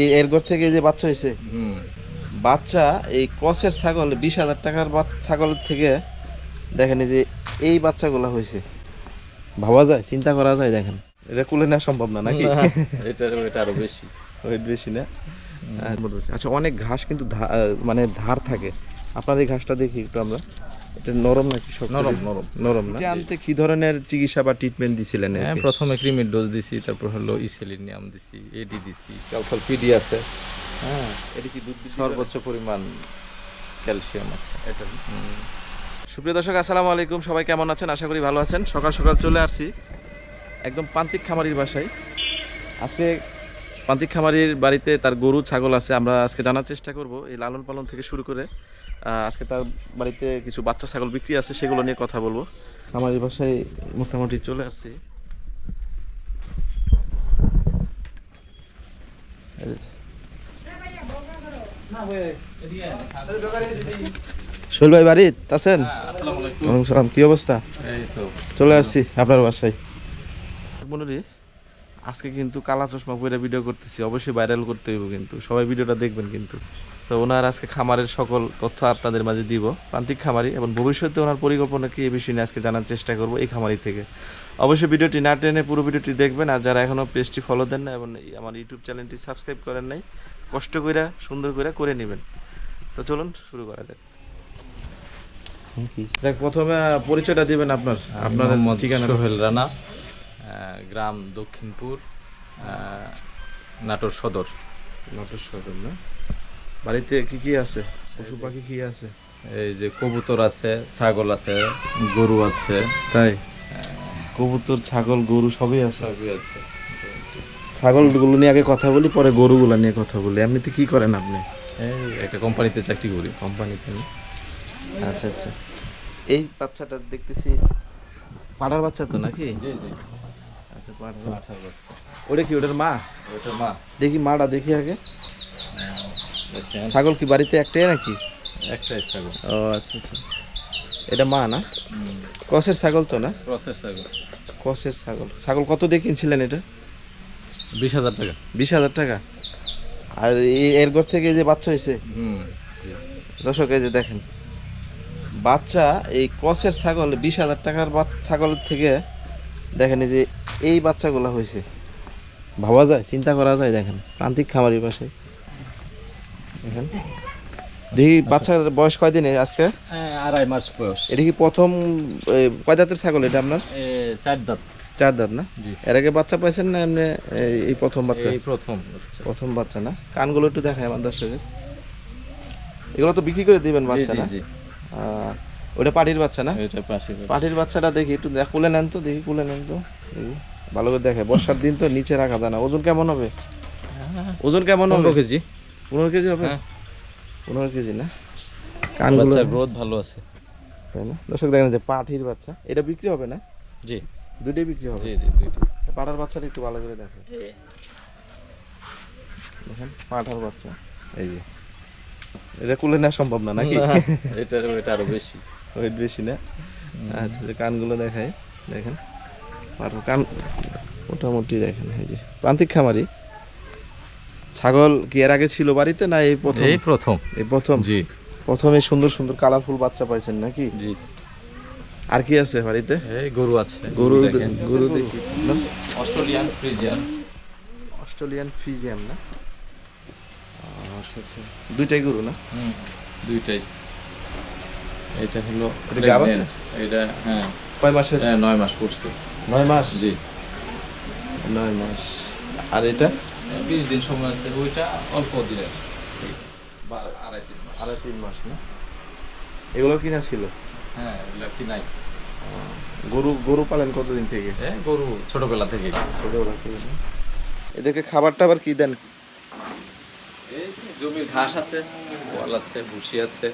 এই এরগর থেকে যে বাচ্চা হয়েছে বাচ্চা এই ক্রসের ছাগল বিশ হাজার টাকার ছাগলের থেকে দেখেন এই যে এই বাচ্চাগুলো হয়েছে ভাবা যায় চিন্তা করা যায় দেখেন। এটা কুলে নেওয়া সম্ভব না নাকি? এটা আরও বেশি। ওয়েট বেশি না? আচ্ছা অনেক ঘাস কিন্তু মানে ধার থাকে। আপনার এই ঘাসটা দেখি একটু আমরা। এটা নরম নাকি শক্ত? নরম, নরম। নরম না? আনতে কি ধরনের চিকিৎসা বা ট্রিটমেন্ট দিছিলেন হ্যাঁ প্রথমে ক্রিমির ডোজ দিছি তারপর হলো ইসেলিনিয়াম দিছি এডি দিছি ক্যালসাল পিডি আছে। হ্যাঁ এটা কি দুধ সর্বোচ্চ পরিমাণ ক্যালসিয়াম আছে। এটা সুপ্রিয় দর্শক আসসালামু আলাইকুম। সবাই কেমন আছেন? আশা করি ভালো আছেন। সকাল সকাল চলে আসছি একদম প্রান্তিক খামারির বাসায়। আজকে প্রান্তিক খামারির বাড়িতে তার গরু ছাগল আছে। আমরা আজকে জানার চেষ্টা করব এই লালন পালন থেকে শুরু করে। আজকে তার বাড়িতে কিছু বাচ্চা ছাগল বিক্রি আছে সেগুলো নিয়ে কথা বলব। আমার এই বাসায় মোটামুটি চলে আসছি। সোহেল ভাই বাড়ি আছেন? ওয়ালাইকুম সালাম কি অবস্থা? তো। চলে আসছি আপনার বাসায়। মনে আজকে কিন্তু কালা চশমা পরে ভিডিও করতেছি অবশ্যই ভাইরাল করতে হইব কিন্তু সবাই ভিডিওটা দেখবেন কিন্তু। তো ওনার আজকে খামারের সকল তথ্য আপনাদের মাঝে দিব। প্রান্তিক খামারি এবং ভবিষ্যতে ওনার পরিকল্পনা কি এই বিষয় নিয়ে আজকে জানার চেষ্টা করব এই খামারি থেকে। অবশ্যই ভিডিওটি না টেনে পুরো ভিডিওটি দেখবেন আর যারা এখনও পেজটি ফলো দেন না এবং আমার ইউটিউব চ্যানেলটি সাবস্ক্রাইব করেন নাই কষ্ট কইরা সুন্দর করে করে নেবেন। তো চলুন শুরু করা যাক। দেখ প্রথমে পরিচয়টা দিবেন আপনার আপনার আপনার ঠিকানা সোহেল রানা গ্রাম দক্ষিণপুর নাটোর সদর। নাটোর সদর না? বাড়িতে কি কি আছে? পশু পাখি কি আছে? এই যে কবুতর আছে ছাগল আছে গরু আছে। তাই? কবুতর ছাগল গরু সবই আছে? সবই আছে। ছাগলগুলো নিয়ে আগে কথা বলি পরে গরুগুলো নিয়ে কথা বলি। এমনিতে কি করেন আপনি? এই একটা কোম্পানিতে চাকরি করি কোম্পানিতে আচ্ছা আচ্ছা। এই বাচ্চাটা দেখতেছি পাড়ার বাচ্চা তো নাকি? জি জি। আচ্ছা পাড়ার বাচ্চা। ওটা কি ওটার মা? ওটা মা। দেখি মাটা দেখি আগে। ছাগল কি বাড়িতে একটাই নাকি? একটাই ছাগল। ও আচ্ছা আচ্ছা। এটা মা না? কসের ছাগল তো না? প্রসেস ছাগল। কসের ছাগল। ছাগল কত দিয়ে কিনছিলেন এটা? বিশ হাজার টাকা। বিশ হাজার টাকা? আর এই এরগর থেকে যে বাচ্চা হয়েছে? হুম। দর্শক এই যে দেখেন। বাচ্চা এই ক্রসের ছাগল বিশ হাজার টাকার ছাগলের থেকে দেখেন এই যে এই বাচ্চাগুলো হয়েছে। ভাবা যায় চিন্তা করা যায় দেখেন। প্রান্তিক খামারি পাশে দেখি বাচ্চার বয়স কয়দিনে আজকে? হ্যাঁ, আড়াই মাস বয়স। এটা কি প্রথম কয় দাঁতের ছাগল এটা আপনার? চার দাঁত। চার দাঁত না? এর আগে বাচ্চা পাইছেন না এমনি এই- প্রথম বাচ্চা? এই প্রথম বাচ্চা। প্রথম বাচ্চা না? কানগুলো একটু দেখায় আমার দর্শকের। এগুলো তো বিক্রি করে দিবেন বাচ্চা না? ওটা পাটির বাচ্চা না? পাটির বাচ্চাটা দেখি একটু দেখ কুলে নেন তো দেখি কুলে নেন তো। ভালো করে দেখে। বর্ষার দিন তো নিচে রাখা যায় না। ওজন কেমন হবে? ওজন কেমন হবে? কেজি। পনেরো কেজি হবে? হ্যাঁ। পনেরো কেজি না? কানগুলো গ্রোথ ভালো আছে। তাই না? দর্শক দেখেন যে পাটির বাচ্চা। এটা বিক্রি হবে না? জি। দুটোই বিক্রি হবে? জি জি দুইটা পাটার বাচ্চাটা একটু ভালো করে দেখে দেখেন পাঠার বাচ্চা। এই যে। এটা কুলে নেওয়া সম্ভব না নাকি? এটা এটা আরও বেশি। ওয়েট বেশি না? আচ্ছা যে কানগুলো দেখায় দেখেন পাঠার কান মোটামুটি দেখেন এই যে। প্রান্তিক খামারি। ছাগল কি এর আগে ছিল বাড়িতে না এই প্রথম? এই প্রথম। এই প্রথম? জি। প্রথমে সুন্দর সুন্দর কালারফুল বাচ্চা পাইছেন নাকি? জি। আর কি আছে বাড়িতে? এই গরু আছে। গরু দেখেন। গরু দেখি। Australian Friesian. অস্ট্রেলিয়ান ফিজিয়াম না? আচ্ছা আচ্ছা। দুইটাই গরু না? হুম দুইটাই। এটা হলো এটা গাব আছে? এটা হ্যাঁ। কয় মাসের? হ্যাঁ, নয় মাস পড়ছে। নয় মাস? জি। নয় মাস। আর এটা? বিশ দিন সময় আছে ওইটা অল্প দিনের। আড়াই তিন মাস। আড়াই তিন মাস না? এগুলো কিনা ছিল? হ্যাঁ এগুলা কি নাই গরু গরু পালেন কতদিন থেকে? হ্যাঁ গরু ছোটবেলা থেকে। ছোটবেলা থেকে? এদেরকে খাবার টাবার কি দেন? এই জমির ঘাস আছে গোয়াল আছে ভুসি আছে।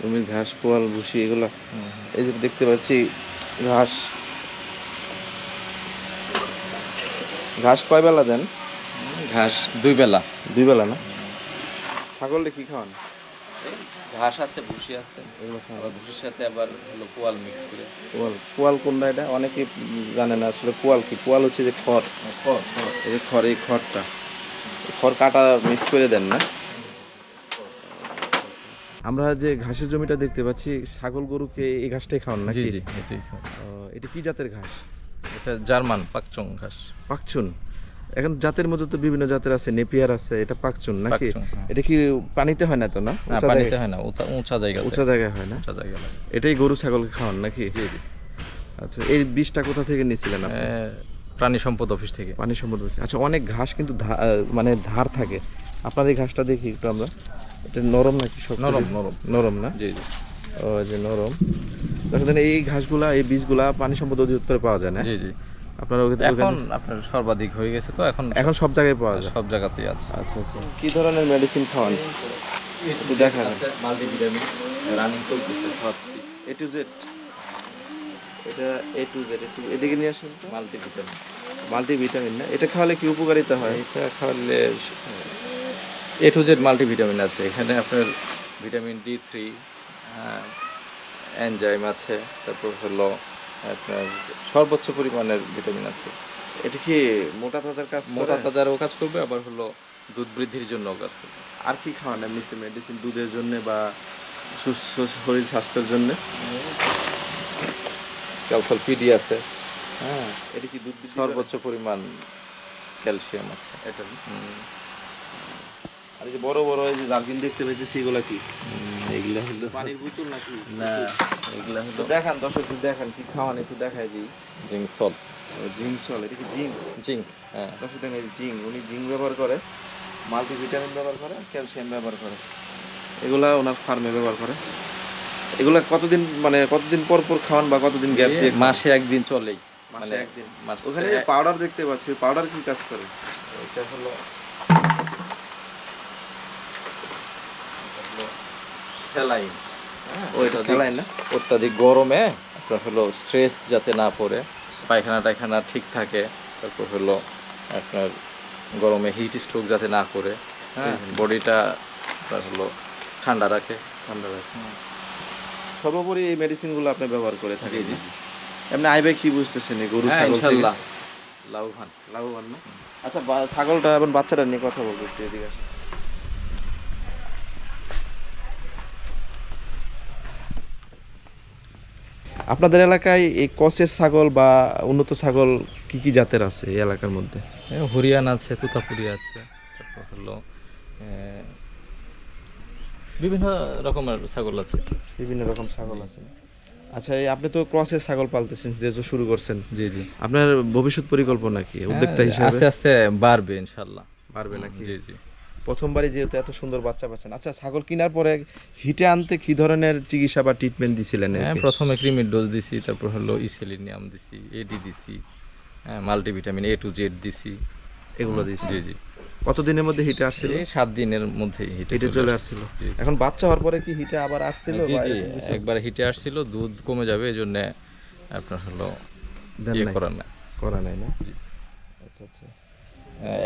জমির ঘাস পোয়াল ভুসি এগুলো। এই যে দেখতে পাচ্ছি ঘাস। ঘাস কয় বেলা দেন? ঘাস দুই বেলা। দুই বেলা না? ছাগলে কি খাওয়ান? ঘাস আছে ভুসি আছে। এগুলো খাওয়ান। আবার ভুসির সাথে আবার হলো পোয়াল মিক্স করে। পোয়াল পোয়াল কোনটা এটা? অনেকে জানে না আসলে পোয়াল কি। পোয়াল হচ্ছে যে খড়। খড় খড়। এই যে খড় এই খড়টা। খড় কাটা মিক্স করে দেন না? আমরা যে ঘাসের জমিটা দেখতে পাচ্ছি ছাগল গরুকে এই ঘাসটাই খাওয়ান জি নাকি? জি এটাই খাওয়া। ও, এটা কি জাতের ঘাস? এটা জার্মান পাকচং ঘাস। পাকচুন এখন জাতের মধ্যে তো বিভিন্ন জাতের আছে নেপিয়ার আছে এটা পাকচুন নাকি? হ্যাঁ। এটা কি পানিতে হয় না তো না? পানিতে হয় না উঁচা- জায়গা উঁচা জায়গায় হয় না? উঁচা জায়গা এটাই গরু ছাগলকে খাওয়ান নাকি? আচ্ছা এই বীজটা কোথা থেকে নিয়েছিলেন আপনি? প্রাণী সম্পদ অফিস থেকে। পানি সম্পদ বলছি। আচ্ছা অনেক ঘাস কিন্তু মানে ধার থাকে। আপনার এই ঘাসটা দেখি একটু আমরা। এটা নরম নাকি শক্ত? নরম নরম। নরম না? জি জি। ও যে নরম। দেখেন এই ঘাসগুলা এই বীজগুলা পানি সম্পদ অধিদপ্তরে পাওয়া যায় না? জি জি। আপনার এখন আপনার সর্বাধিক হয়ে গেছে তো এখন এখন সব জায়গায় পাওয়া যায়। সব জায়গাতেই আছে। আচ্ছা আচ্ছা। কি ধরনের মেডিসিন খাওয়ান? একটু দেখা যাক। মাল্টিভিটামিন রানিং চলতেছে খাওয়াচ্ছি। এ টু জেড এটা এ টু জেড একটু এদিকে নিয়ে আসুন তো। মাল্টিভিটামিন। মাল্টিভিটামিন না? এটা খাওয়ালে কি উপকারিতা হয়? এটা খাওয়ালে এ টু জেড মাল্টিভিটামিন আছে। এখানে আপনার ভিটামিন ডি থ্রি এনজাইম আছে তারপর হলো আপনার সর্বোচ্চ পরিমাণের ভিটামিন আছে। এটা কি মোটা তাজার কাজ মোটা? তাজারও কাজ করবে আবার হলো দুধ বৃদ্ধির জন্যও কাজ করবে। আর কি খাওয়ান এমনিতে মেডিসিন দুধের জন্য বা সুস্থ শরীর স্বাস্থ্যের জন্য? ক্যালসিয়াম পিডি আছে। হ্যাঁ। এটা কি দুধ সর্বোচ্চ পরিমাণ ক্যালসিয়াম আছে। এটা আর এই যে বড় বড় এই যে জার্কিন দেখতে পাইতেছি এগুলা কি? এগুলা হলো পানির বোতল নাকি? না এগুলা হলো দেখান দর্শক দেখান কি খাওয়ান একটু দেখাই দিই। জিঙ্ক সল। জিঙ্ক সল এটা কি জিঙ্ক জিঙ্ক হ্যাঁ। দর্শক দেখেন জিঙ্ক উনি জিঙ্ক ব্যবহার করে মাল্টিভিটামিন ব্যবহার করে ক্যালসিয়াম ব্যবহার করে। এগুলা ওনার ফার্মে ব্যবহার করে। এগুলা কতদিন মানে কতদিন পর পর খাওয়ান বা কতদিন গ্যাপ দিয়ে মাসে একদিন চলেই। মাসে মানে একদিন। মাসে ওখানে যে পাউডার দেখতে পাচ্ছি পাউডার কি কাজ করে? এটা হলো স্যালাইন স্যালাইন না? অত্যাধিক গরমে আপনার হলো স্ট্রেস যাতে না পড়ে পায়খানা টায়খানা ঠিক থাকে তারপর হলো আপনার গরমে হিট স্ট্রোক যাতে না করে হ্যাঁ। বডিটা আপনার হলো ঠান্ডা রাখে। ঠান্ডা রাখে সর্বোপরি এই মেডিসিনগুলো আপনি ব্যবহার করে থাকেন জি, এমনি আইবে কি বুঝতেছেন এই গরু হ্যাঁ ছাগল? লাভবান। লাভবান না? আচ্ছা ছাগলটা এবং বাচ্চাটা নিয়ে কথা বলব একটু এদিকে আপনাদের এলাকায় এই কসের ছাগল বা উন্নত ছাগল কি কি জাতের আছে এই এলাকার মধ্যে? হরিয়ান আছে তুতাপুরি আছে তারপর হলো বিভিন্ন রকমের ছাগল আছে। বিভিন্ন রকম ছাগল আছে। আচ্ছা আপনি তো ক্রসের ছাগল পালতেছেন যেহেতু শুরু করছেন। জি জি। আপনার ভবিষ্যৎ পরিকল্পনা কি? উদ্যোক্তা হ্যাঁ, হিসেবে? আস্তে আস্তে বাড়বে ইনশাল্লাহ বাড়বে নাকি? জি জি। প্রথমবারই যেহেতু এত সুন্দর বাচ্চা পাচ্ছেন। আচ্ছা ছাগল কেনার পরে হিটে আনতে কি ধরনের চিকিৎসা বা ট্রিটমেন্ট দিছিলেন হ্যাঁ প্রথমে ক্রিমির ডোজ দিছি তারপর হলো ইসেলিনিয়াম দিছি এডি দিছি হ্যাঁ মাল্টিভিটামিন এ টু জেড দিছি। এগুলো দিছি জি জি। কতদিনের মধ্যে হিটে আসছিল? সাত দিনের মধ্যেই হিটে হিটে চলে আসছিল। এখন বাচ্চা হওয়ার পরে কি হিটে আবার আসছিল জি জি একবার হিটে আসছিল দুধ কমে যাবে এই জন্য আপনার হলো দেন ইয়ে নাই? করার না করা নাই না? আচ্ছা আচ্ছা।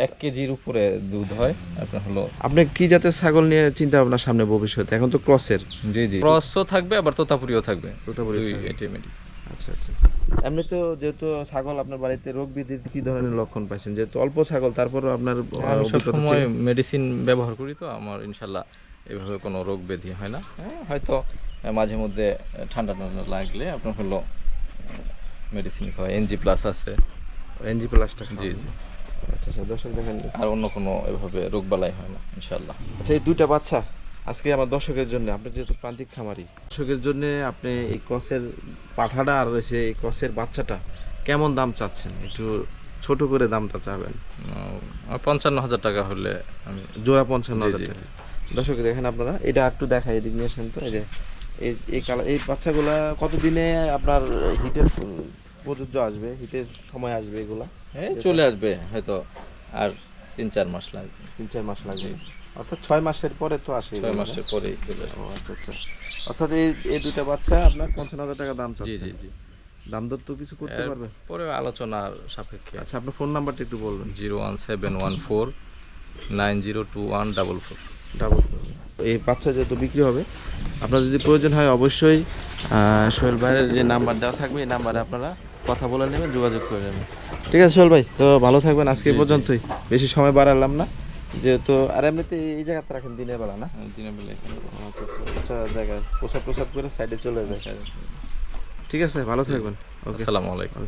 এক কেজির উপরে দুধ হয় আপনার হলো আপনি কি জাতের ছাগল নিয়ে চিন্তা ভাবনা সামনে ভবিষ্যতে? এখন তো ক্রসের। জি জি। ক্রসও থাকবে আবার তোতাপুরিও থাকবে। তোতাপুরি দুই। আইটেমেরই আচ্ছা আচ্ছা। এমনি তো যেহেতু ছাগল আপনার বাড়িতে রোগ বৃদ্ধির কি ধরনের লক্ষণ পাইছেন? যেহেতু অল্প ছাগল তারপরও আপনার সবসময় মেডিসিন ব্যবহার করি তো আমার ইনশাল্লাহ এভাবে কোনো রোগ ব্যাধি হয় না। হ্যাঁ, হয়তো মাঝে মধ্যে ঠান্ডা ঠান্ডা লাগলে আপনার হলো মেডিসিন খাওয়া এনজি প্লাস আছে। এনজি প্লাসটা জি জি। আচ্ছা আচ্ছা দর্শক দেখেন। আর অন্য কোনো এভাবে রোগ বালাই হয় না ইনশাল্লাহ আচ্ছা এই দুইটা বাচ্চা আজকে আমার দর্শকের জন্য আপনি যেহেতু প্রান্তিক খামারি দর্শকের জন্য আপনি এই ক্রসের পাঠাটা আর রয়েছে এই ক্রসের বাচ্চাটা কেমন দাম চাচ্ছেন? একটু ছোট করে দামটা চাবেন। পঞ্চান্ন হাজার টাকা হলে আমি জোড়া পঞ্চান্ন হাজার টাকা। দর্শক দেখেন আপনারা এটা একটু দেখাই এদিক নিয়ে আসেন তো এই যে এই এই কালার এই বাচ্চাগুলা কতদিনে আপনার হিটের প্রযোজ্য আসবে হিটের সময় আসবে এগুলা। এই চলে আসবে হয়তো আর তিন চার মাস লাগবে। তিন চার মাস লাগবে। অর্থাৎ ছয় মাসের পরে তো আসে ছয় মাসের পরেই চলে আসবে। আচ্ছা আচ্ছা। অর্থাৎ এই এই দুইটা বাচ্চা আপনার পঞ্চান্ন হাজার টাকা দাম চাচ্ছে জি জি। দাম দর তো কিছু করতে পারবে? পরে আলোচনার সাপেক্ষে। আচ্ছা আপনার ফোন নাম্বারটা একটু বলবেন। Zero one seven one four nine zero two one double four. Double four. এই বাচ্চা যেহেতু বিক্রি হবে আপনার যদি প্রয়োজন হয় অবশ্যই সোহেল ভাইয়ের যে নাম্বার দেওয়া থাকবে এই নাম্বারে আপনারা কথা বলে নেবেন যোগাযোগ করে নেবেন। ঠিক আছে সোহেল ভাই তো ভালো থাকবেন। আজকে পর্যন্তই। বেশি সময় বাড়ালাম না। যেহেতু আর এমনিতে এই জায়গাতে রাখেন দিনের বেলা না? দিনের বেলা আচ্ছা জায়গায় প্রসাব প্রসাব করে সাইডে চলে যায়। ঠিক আছে ভালো থাকবেন। ওকে আসসালামু আলাইকুম।